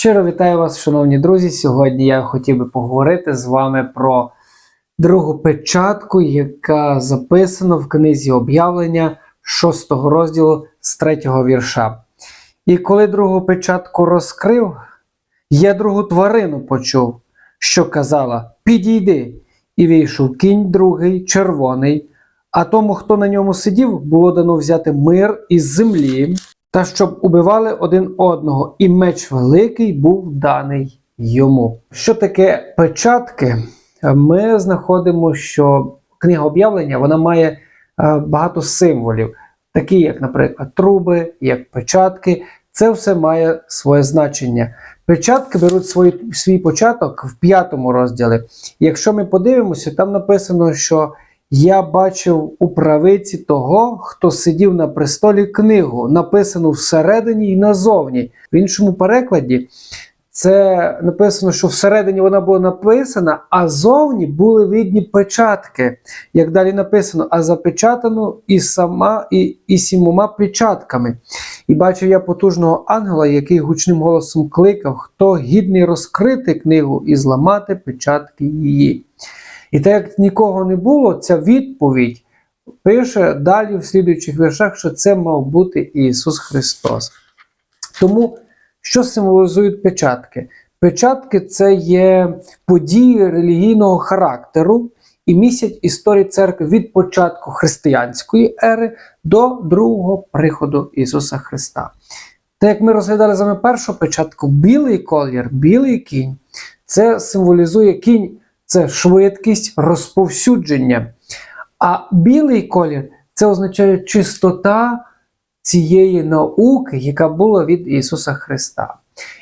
Щиро вітаю вас, шановні друзі. Сьогодні я хотів би поговорити з вами про другу печатку, яка записана в книзі об'явлення 6 розділу з 3 вірша. І коли другу печатку розкрив, я другу тварину почув, що казала: Підійди, і вийшов кінь другий, червоний. А тому, хто на ньому сидів, було дано взяти мир із землі, та щоб убивали один одного, і меч великий був даний йому. Що таке печатки? Ми знаходимо, що книга об'явлення вона має е, багато символів, такі як, наприклад, труби, як печатки. Це все має своє значення. Печатки беруть свій, свій початок в п'ятому розділі. Якщо ми подивимося, там написано, що я бачив у правиці того, хто сидів на престолі книгу, написану всередині і назовні. В іншому перекладі це написано, що всередині вона була написана, а зовні були видні печатки. Як далі написано, а запечатано і сама, і, і сімома печатками. І бачив я потужного ангела, який гучним голосом кликав, хто гідний розкрити книгу і зламати печатки її. І так як нікого не було, ця відповідь пише далі в слідуючих віршах, що це мав бути Ісус Христос. Тому, що символізують печатки? Печатки це є події релігійного характеру і місяць історії церкви від початку християнської ери до другого приходу Ісуса Христа. Так як ми розглядали з вами першу печатку, білий колір, білий кінь, це символізує кінь це швидкість розповсюдження. А білий колір це означає чистота цієї науки, яка була від Ісуса Христа.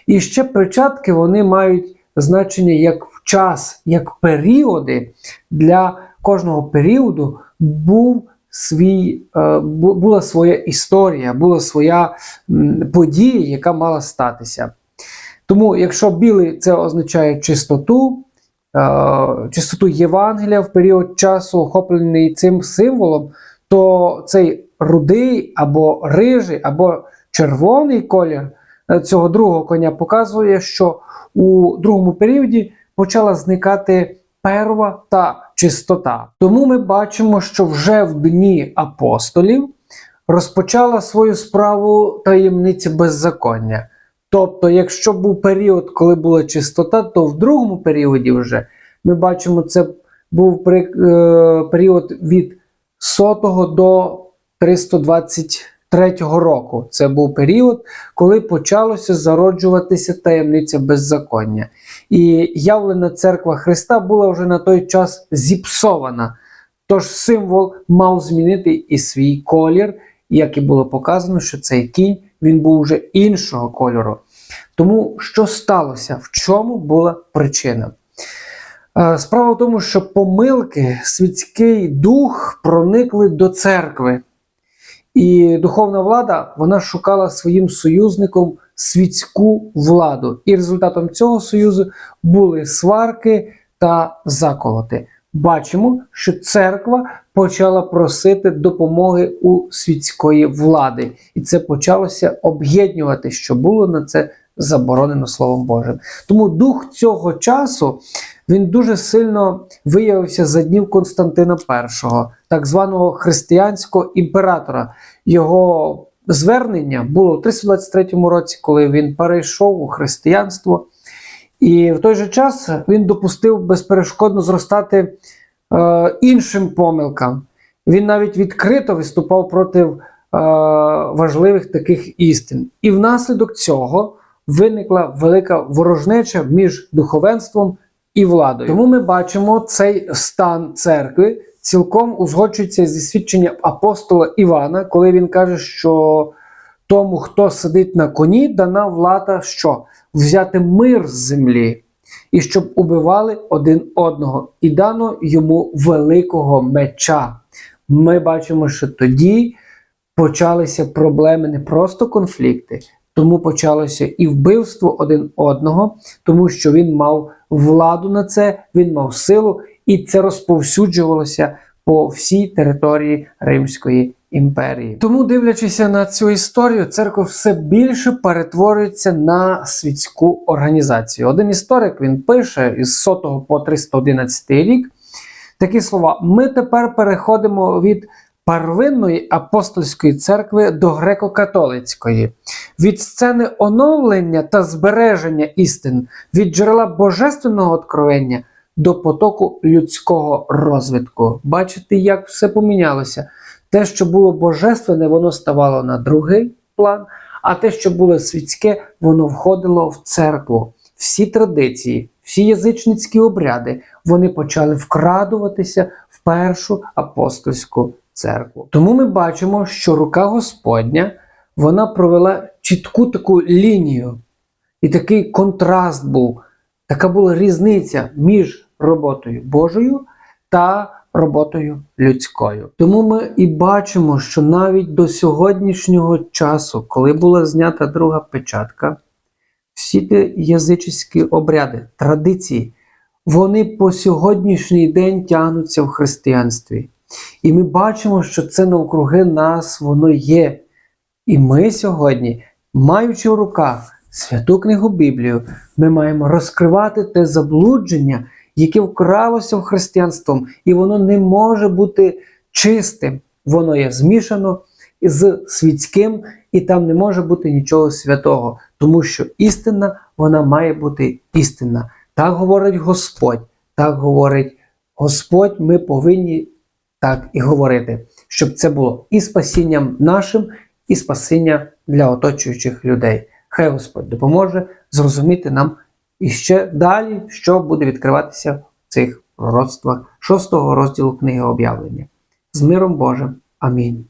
І ще печатки вони мають значення як час, як періоди. Для кожного періоду був свій, е, була своя історія, була своя подія, яка мала статися. Тому, якщо білий це означає чистоту, чистоту Євангелія в період часу, охоплений цим символом, то цей рудий або рижий, або червоний колір е, цього другого коня показує, що у другому періоді почала зникати перва та чистота. Тому ми бачимо, що вже в дні апостолів розпочала свою справу таємниця беззаконня. Тобто, якщо був період, коли була чистота, то в другому періоді вже ми бачимо, це був при, е, період від 100 до 323 року. Це був період, коли почалося зароджуватися таємниця беззаконня. І явлена церква Христа була вже на той час зіпсована. Тож символ мав змінити і свій колір, як і було показано, що цей кінь він був вже іншого кольору. Тому що сталося? В чому була причина? Е, справа в тому, що помилки, світський дух проникли до церкви. І духовна влада вона шукала своїм союзником світську владу. І результатом цього союзу були сварки та заколоти. Бачимо, що церква почала просити допомоги у світської влади, і це почалося об'єднувати, що було на це заборонено Словом Божим. Тому дух цього часу він дуже сильно виявився за днів Константина І, так званого християнського імператора. Його звернення було у 323 році, коли він перейшов у християнство. І в той же час він допустив безперешкодно зростати е, іншим помилкам. Він навіть відкрито виступав проти е, важливих таких істин. І внаслідок цього виникла велика ворожнеча між духовенством і владою. Тому ми бачимо цей стан церкви цілком узгоджується зі свідченням апостола Івана, коли він каже, що тому, хто сидить на коні, дана влада що? Взяти мир з землі. І щоб убивали один одного, і дано йому великого меча. Ми бачимо, що тоді почалися проблеми, не просто конфлікти, тому почалося і вбивство один одного, тому що він мав владу на це, він мав силу, і це розповсюджувалося по всій території Римської імперії. Тому, дивлячися на цю історію, церква все більше перетворюється на світську організацію. Один історик він пише із 100 по 311 рік такі слова: ми тепер переходимо від первинної апостольської церкви до греко-католицької, від сцени оновлення та збереження істин, від джерела божественного откровення до потоку людського розвитку. Бачите, як все помінялося. Те, що було божественне, воно ставало на другий план, а те, що було світське, воно входило в церкву. Всі традиції, всі язичницькі обряди, вони почали вкрадуватися в першу апостольську церкву. Тому ми бачимо, що рука Господня вона провела чітку таку лінію, і такий контраст був, така була різниця між роботою Божою та роботою людською. Тому ми і бачимо, що навіть до сьогоднішнього часу, коли була знята друга печатка, всі ті язичські обряди, традиції, вони по сьогоднішній день тягнуться в християнстві. І ми бачимо, що це навкруги нас воно є. І ми сьогодні, маючи в руках святу книгу Біблію, ми маємо розкривати те заблудження, яке вкралося християнством, і воно не може бути чистим. Воно є змішано з світським, і там не може бути нічого святого, тому що істина вона має бути істинна. Так говорить Господь, так говорить Господь, ми повинні так і говорити, щоб це було і спасінням нашим, і спасіння для оточуючих людей. Хай Господь допоможе зрозуміти нам і ще далі, що буде відкриватися в цих пророцтвах шостого розділу книги об'явлення. З миром Божим. Амінь.